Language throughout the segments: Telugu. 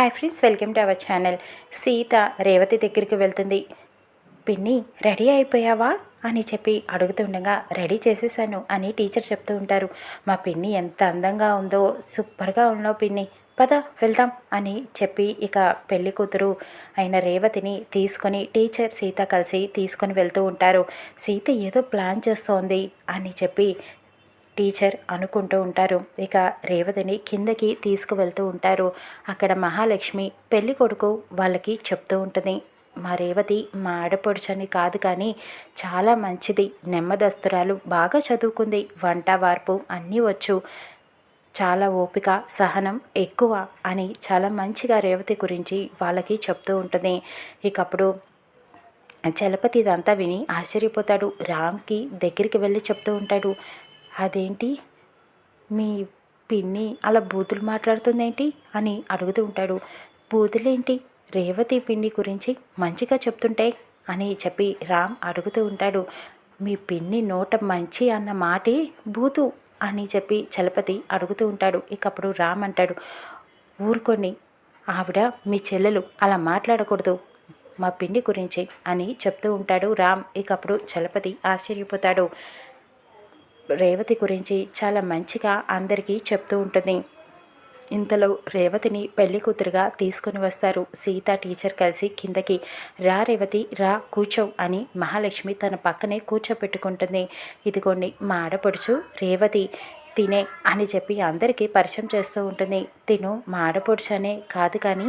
Hi friends welcome to our channel Sita Revathi దగ్గరికి వెళ్తుంది. పిన్ని రెడీ అయిపోయావా? అని చెప్పి అడుగుతుండగా రెడీ చేసేసాను అని టీచర్ చెప్తూ ఉంటారు. మా పిన్ని ఎంత అందంగా ఉందో సూపర్గా ఉన్నావు పిన్ని. పద వెళ్దాం అని చెప్పి ఇక పెళ్ళి కూతురు అయిన రేవతిని తీసుకొని టీచర్ సీత కలిసి తీసుకొని వెళ్తూ ఉంటారు. సీత ఏదో ప్లాన్ చేస్తోంది అని చెప్పి టీచర్ అనుకుంటూ ఉంటారు. ఇక రేవతిని కిందకి తీసుకువెళ్తూ ఉంటారు. అక్కడ మహాలక్ష్మి పెళ్ళి కొడుకు వాళ్ళకి చెప్తూ ఉంటుంది. మా రేవతి మా ఆడపడుచని కాదు కానీ చాలా మంచిది. నెమ్మదస్తురాలు. బాగా చదువుకుంది. వంట వార్పు అన్నీ వచ్చు. చాలా ఓపిక సహనం ఎక్కువ అని చాలా మంచిగా రేవతి గురించి వాళ్ళకి చెప్తూ ఉంటుంది. ఇకప్పుడు చలపతి ఇదంతా విని ఆశ్చర్యపోతాడు. రామ్కి దగ్గరికి వెళ్ళి చెప్తూ ఉంటాడు. అదేంటి? మీ పిన్ని అలా బూతులు మాట్లాడుతుందేంటి? అని అడుగుతూ ఉంటాడు. బూతులేంటి? రేవతి పిన్ని గురించి మంచిగా చెప్తుంటే అని చెప్పి రామ్ అడుగుతూ ఉంటాడు. మీ పిన్ని నోట మంచి అన్న మాటే బూతు అని చెప్పి చలపతి అడుగుతూ ఉంటాడు. ఇకప్పుడు రామ్ అంటాడు ఊరుకొని ఆవిడ మీ చెల్లెలు అలా మాట్లాడకూడదు మా పిన్ని గురించి అని చెప్తూ ఉంటాడు రామ్. ఇకప్పుడు చలపతి ఆశ్చర్యపోతాడు. రేవతి గురించి చాలా మంచిగా అందరికీ చెప్తూ ఉంటుంది. ఇంతలో రేవతిని పెళ్ళి కూతురుగా తీసుకుని వస్తారు సీత టీచర్ కలిసి కిందకి. రా రేవతి రా కూర్చో అని మహాలక్ష్మి తన పక్కనే కూర్చోపెట్టుకుంటుంది. ఇదిగోండి మా ఆడపడుచు రేవతి. తినే అని చెప్పి అందరికీ పరిచయం చేస్తూ ఉంటుంది. తిను మా ఆడపడుచనే కాదు కానీ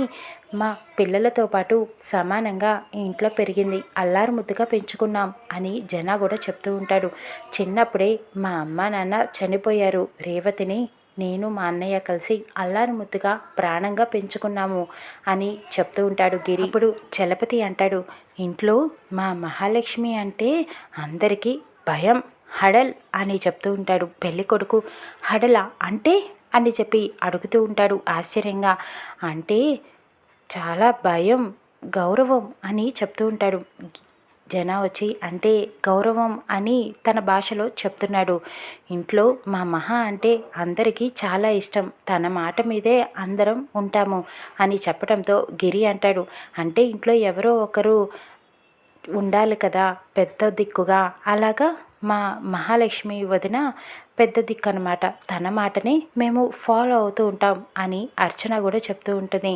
మా పిల్లలతో పాటు సమానంగా ఇంట్లో పెరిగింది. అల్లారు ముద్దుగా పెంచుకున్నాం అని జనా కూడా చెప్తూ ఉంటాడు. చిన్నప్పుడే మా అమ్మ నాన్న చనిపోయారు. రేవతిని నేను మా అన్నయ్య కలిసి అల్లారు ముద్దుగా ప్రాణంగా పెంచుకున్నాము అని చెప్తూ ఉంటాడు గిరి. ఇప్పుడు చలపతి అంటాడు ఇంట్లో మా మహాలక్ష్మి అంటే అందరికీ భయం. హడల్ అని చెప్తూ ఉంటాడు. పెళ్ళి కొడుకు హడలా అంటే? అని చెప్పి అడుగుతూ ఉంటాడు ఆశ్చర్యంగా. అంటే చాలా భయం గౌరవం అని చెప్తూ ఉంటాడు. జన వచ్చి అంటే గౌరవం అని తన భాషలో చెప్తున్నాడు. ఇంట్లో మా మహా అంటే అందరికీ చాలా ఇష్టం. తన మాట మీదే అందరం ఉంటాము అని చెప్పడంతో గిరి అంటాడు. అంటే ఇంట్లో ఎవరో ఒకరు ఉండాలి కదా పెద్ద దిక్కుగా. అలాగా? మా మహాలక్ష్మి వదిన పెద్ద దిక్కు అనమాట తన మాటని మేము ఫాలో అవుతూ ఉంటాం అని అర్చన కూడా చెప్తూ ఉంటుంది.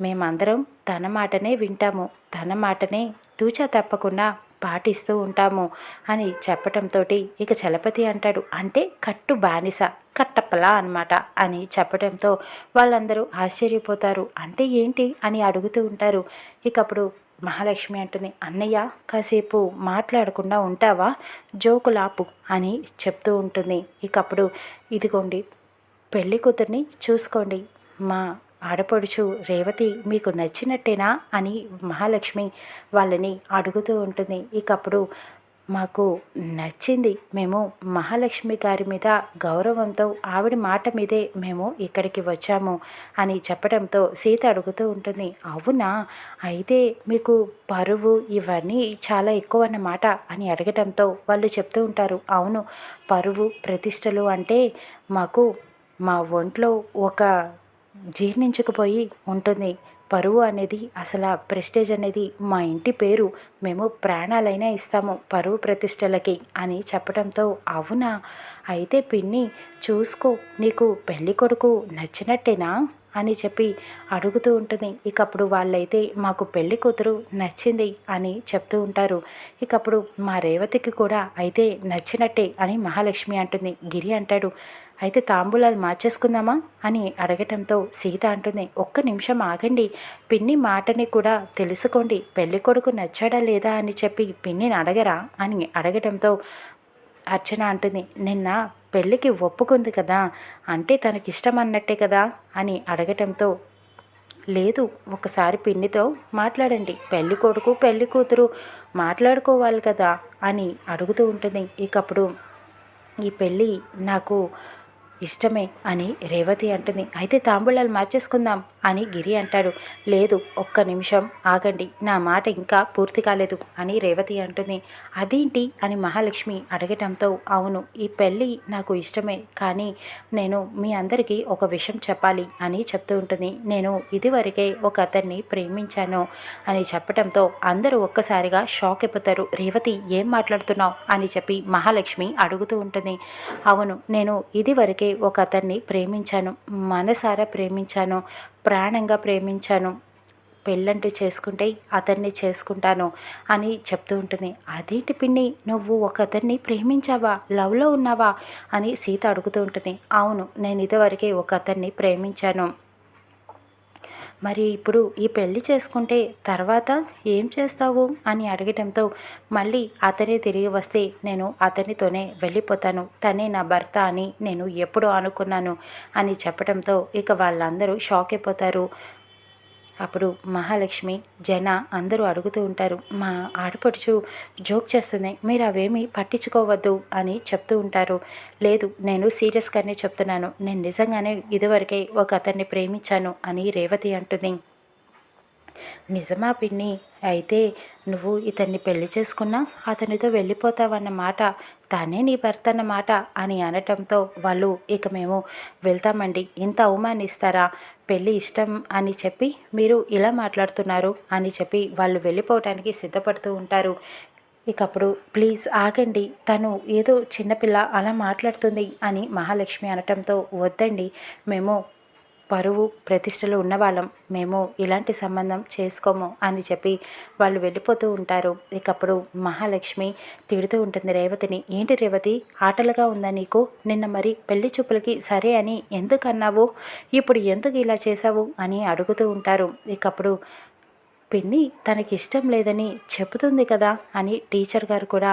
మేమందరం తన మాటనే వింటాము. తన మాటనే తూచా తప్పకుండా పాటిస్తూ ఉంటాము అని చెప్పటంతో ఇక చలపతి అంటాడు అంటే కట్టు బానిస కట్టప్పలా అనమాట అని చెప్పడంతో వాళ్ళందరూ ఆశ్చర్యపోతారు. అంటే ఏంటి అని అడుగుతూ ఉంటారు. ఇకప్పుడు మహాలక్ష్మి అంటుంది అన్నయ్య కాసేపు మాట్లాడకుండా ఉంటావా? జోకులాపు అని చెప్తూ ఉంటుంది. ఇకప్పుడు ఇదిగోండి పెళ్ళి కూతుర్ని చూసుకోండి. మా ఆడపడుచు రేవతి మీకు నచ్చినట్టేనా? అని మహాలక్ష్మి వాళ్ళని అడుగుతూ ఉంటుంది. ఇకప్పుడు మాకు నచ్చింది. మేము మహాలక్ష్మి గారి మీద గౌరవంతో ఆవిడ మాట మీదే మేము ఇక్కడికి వచ్చాము అని చెప్పడంతో సీత అడుగుతూ ఉంటుంది. అవునా? అయితే మీకు పరువు ఇవన్నీ చాలా ఎక్కువ అన్నమాట అని అడగడంతో వాళ్ళు చెప్తూ ఉంటారు. అవును పరువు ప్రతిష్టలు అంటే మాకు మా ఒంట్లో ఒక జీర్ణించుకుపోయి ఉంటుంది. పరువు అనేది అసలు ప్రెస్టేజ్ అనేది మా ఇంటి పేరు మేము ప్రాణాలైనా ఇస్తాము పరువు ప్రతిష్టలకి అని చెప్పడంతో అవునా? అయితే పిన్ని చూసుకో నీకు పెళ్ళి కొడుకు నచ్చినట్టేనా? అని చెప్పి అడుగుతూ ఉంటుంది. ఇకప్పుడు వాళ్ళైతే మాకు పెళ్ళి కూతురు నచ్చింది అని చెప్తూ ఉంటారు. ఇకప్పుడు మా రేవతికి కూడా అయితే నచ్చినట్టే అని మహాలక్ష్మి అంటుంది. గిరి అంటాడు అయితే తాంబూలాలు మార్చేసుకుందామా? అని అడగటంతో సీత అంటుంది. ఒక్క నిమిషం ఆగండి. పిన్ని మాటని కూడా తెలుసుకోండి. పెళ్ళి కొడుకు నచ్చాడా లేదా అని చెప్పి పిన్నిని అడగరా? అని అడగటంతో అర్చన అంటుంది. నిన్న పెళ్ళికి ఒప్పుకుంది కదా. అంటే తనకిష్టం అన్నట్టే కదా? అని అడగటంతో లేదు ఒకసారి పిన్నితో మాట్లాడండి. పెళ్ళి కొడుకు పెళ్ళి కూతురు మాట్లాడుకోవాలి కదా? అని అడుగుతూ ఉంటుంది. ఇకప్పుడు ఈ పెళ్ళి నాకు ఇష్టమే అని రేవతి అంటుంది. అయితే తాంబూలాలు మార్చేసుకుందాం అని గిరి అంటాడు. లేదు ఒక్క నిమిషం ఆగండి. నా మాట ఇంకా పూర్తి కాలేదు అని రేవతి అంటుంది. అదేంటి అని మహాలక్ష్మి అడగటంతో అవును ఈ పెళ్ళి నాకు ఇష్టమే కానీ నేను మీ అందరికీ ఒక విషయం చెప్పాలి అని చెప్తూ ఉంటుంది. నేను ఇదివరకే ఒక అతన్ని ప్రేమించాను అని చెప్పడంతో అందరూ ఒక్కసారిగా షాక్ అయిపోతారు. రేవతి ఏం మాట్లాడుతున్నావు? అని చెప్పి మహాలక్ష్మి అడుగుతూ ఉంటుంది. అవును నేను ఇదివరకే ఒక అతన్ని ప్రేమించాను మనసారా ప్రేమించాను ప్రాణంగా ప్రేమించాను పెళ్ళంటూ చేసుకుంటే అతన్ని చేసుకుంటాను అని చెప్తూ ఉంటుంది. అదేంటి పిన్ని నువ్వు ఒక అతన్ని ప్రేమించావా? లవ్లో ఉన్నావా? అని సీత అడుగుతూ ఉంటుంది. అవును నేను ఇదివరకే ఒక అతన్ని ప్రేమించాను. మరి ఇప్పుడు ఈ పెళ్ళి చేసుకుంటే తర్వాత ఏం చేస్తావు? అని అడగడంతో మళ్ళీ అతనే తిరిగి వస్తే నేను అతనితోనే వెళ్ళిపోతాను. తనే నా భర్త అని నేను ఎప్పుడు అనుకున్నాను అని చెప్పడంతో ఇక వాళ్ళందరూ షాక్ అయిపోతారు. అప్పుడు మహాలక్ష్మి జన అందరూ అడుగుతూ ఉంటారు మా ఆడపడుచు జోక్ చేస్తుంది మీరు అవేమీ పట్టించుకోవద్దు అని చెప్తూ ఉంటారు. లేదు నేను సీరియస్గానే చెప్తున్నాను నేను నిజంగానే ఇదివరకే ఒక అతన్ని ప్రేమించాను అని రేవతి అంటుంది. నిజమా పిన్ని? అయితే నువ్వు ఇతన్ని పెళ్ళి చేసుకున్నా అతనితో వెళ్ళిపోతావన్న మాట తానే నీ భర్త అన్నమాట అని అనటంతో వాళ్ళు ఇక మేము వెళ్తామండి. ఇంత అవమానిస్తారా? పెళ్ళి ఇష్టం అని చెప్పి మీరు ఇలా మాట్లాడుతున్నారు అని చెప్పి వాళ్ళు వెళ్ళిపోవటానికి సిద్ధపడుతూ ఉంటారు. ఇకప్పుడు ప్లీజ్ ఆగండి. తను ఏదో చిన్నపిల్ల అలా మాట్లాడుతుంది అని మహాలక్ష్మి అనటంతో వద్దండి. మేము పరువు ప్రతిష్టలు ఉన్నవాళ్ళం. మేము ఇలాంటి సంబంధం చేసుకోము అని చెప్పి వాళ్ళు వెళ్ళిపోతూ ఉంటారు. ఇకప్పుడు మహాలక్ష్మి తిడుతూ ఉంటుంది రేవతిని. ఏంటి రేవతి? ఆటలుగా ఉందా నీకు? నిన్న మరి పెళ్ళి చూపులకి సరే అని ఎందుకు అన్నావు? ఇప్పుడు ఎందుకు ఇలా చేశావు? అని అడుగుతూ ఉంటారు. ఇకప్పుడు పిన్ని తనకి ఇష్టం లేదని చెబుతుంది కదా అని టీచర్ గారు కూడా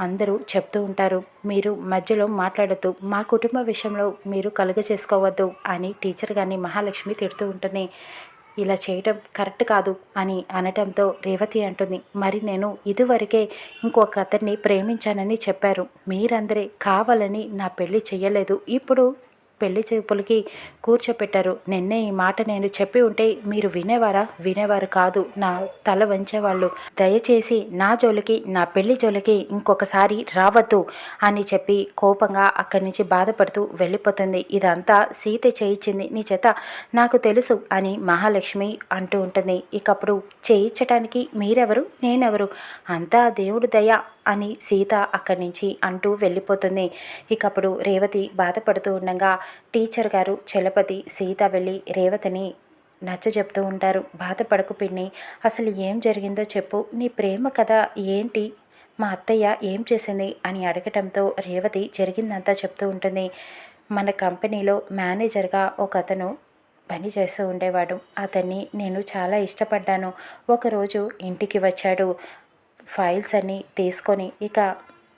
అందరూ చెప్తూ ఉంటారు మీరు మధ్యలో మాట్లాడద్దు మా కుటుంబ విషయంలో మీరు కలుగ చేసుకోవద్దు అని టీచర్ గారిని మహాలక్ష్మి తిడుతూ ఉంటుంది. ఇలా చేయటం కరెక్ట్ కాదు అని అనటంతో రేవతి అంటుంది. మరి నేను ఇదివరకే ఇంకొక అతన్ని ప్రేమించానని చెప్పారు. మీరందరే కావాలని నా పెళ్ళి చేయలేదు ఇప్పుడు పెళ్ళి చూపులకి కూర్చోపెట్టారు. నిన్నే ఈ మాట నేను చెప్పి ఉంటే మీరు వినేవారా? వినేవారు కాదు. నా తల వంచేవాళ్ళు. దయచేసి నా జోలికి నా పెళ్ళి జోలికి ఇంకొకసారి రావద్దు అని చెప్పి కోపంగా అక్కడి నుంచి బాధపడుతూ వెళ్ళిపోతుంది. ఇదంతా సీత చేయించింది. నీ చేత నాకు తెలుసు అని మహాలక్ష్మి అంటూ ఉంటుంది. ఇకప్పుడు చేయించటానికి మీరెవరు? నేనెవరు? అంతా దేవుడు దయ అని సీత అక్కడి నుంచి అంటూ వెళ్ళిపోతుంది. ఇకప్పుడు రేవతి బాధపడుతూ ఉండగా టీచర్ గారు చలపతి సీత వెళ్ళి రేవతిని నచ్చ చెప్తూ ఉంటారు. బాధపడకు పిన్ని అసలు ఏం జరిగిందో చెప్పు. నీ ప్రేమ కథ ఏంటి? మా అత్తయ్య ఏం చేసింది? అని అడగటంతో రేవతి జరిగిందంతా చెప్తూ ఉంటుంది. మన కంపెనీలో మేనేజర్గా ఒక అతను పని చేస్తూ ఉండేవాడు. అతన్ని నేను చాలా ఇష్టపడ్డాను. ఒకరోజు ఇంటికి వచ్చాడు. ఫైల్స్ అన్నీ తీసుకొని ఇక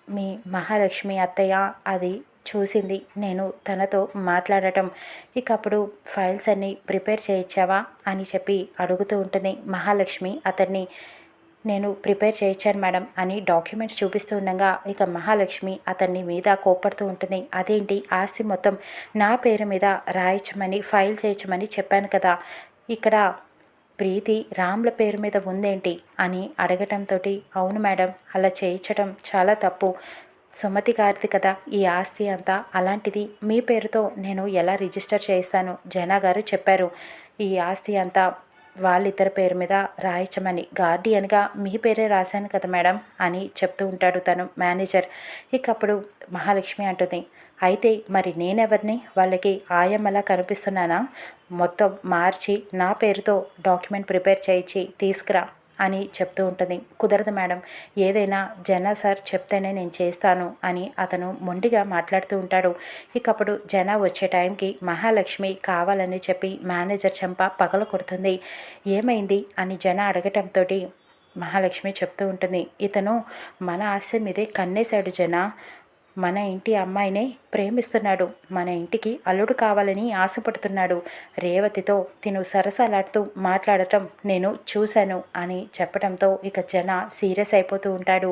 మీ మహాలక్ష్మి అత్తయ్య అది చూసింది. నేను తనతో మాట్లాడటం ఇక అప్పుడు ఫైల్స్ అన్నీ ప్రిపేర్ చేయించావా? అని చెప్పి అడుగుతూ ఉంటుంది మహాలక్ష్మి అతన్ని. నేను ప్రిపేర్ చేయించాను మేడం అని డాక్యుమెంట్స్ చూపిస్తూ ఉండగా ఇక మహాలక్ష్మి అతన్ని మీద కోపడుతూ ఉంటుంది. అదేంటి? ఆస్తి మొత్తం నా పేరు మీద రాయించమని ఫైల్ చేయించమని చెప్పాను కదా. ఇక్కడ ప్రీతి రామ్ల పేరు మీద ఉందేంటి అని అడగటంతో అవును మేడం అలా చేయించడం చాలా తప్పు. సుమతి గారిది కదా ఈ ఆస్తి అంతా. అలాంటిది మీ పేరుతో నేను ఎలా రిజిస్టర్ చేస్తాను జనా గారు చెప్పారు. ఈ ఆస్తి అంతా వాళ్ళిద్దరి పేరు మీద రాయించమని. గార్డియన్గా మీ పేరే రాశాను కదా మేడం అని చెప్తూ ఉంటాడు తను మేనేజర్. ఇకప్పుడు మహాలక్ష్మి అంటుంది. అయితే మరి నేనెవరిని? వాళ్ళకి ఆయమ్మలా కనిపిస్తున్నానా? మొత్తం మార్చి నా పేరుతో డాక్యుమెంట్ ప్రిపేర్ చేయించి తీసుకురా అని చెప్తూ ఉంటుంది. కుదరదు మేడం ఏదైనా జన సార్ చెప్తేనే నేను చేస్తాను అని అతను మొండిగా మాట్లాడుతూ ఉంటాడు. ఇకప్పుడు జన వచ్చే టైంకి మహాలక్ష్మి కావాలని చెప్పి మేనేజర్ చెంప పగల కొడుతుంది. ఏమైంది అని జన అడగటంతో మహాలక్ష్మి చెప్తూ ఉంటుంది. ఇతను మన ఆశ మీదే కన్నేశాడు జన. మన ఇంటి అమ్మాయినే ప్రేమిస్తున్నాడు. మన ఇంటికి అల్లుడు కావాలని ఆశపడుతున్నాడు. రేవతితో తిను సరసలాడుతూ మాట్లాడటం నేను చూశాను అని చెప్పడంతో ఇక జన సీరియస్ అయిపోతూ ఉంటాడు.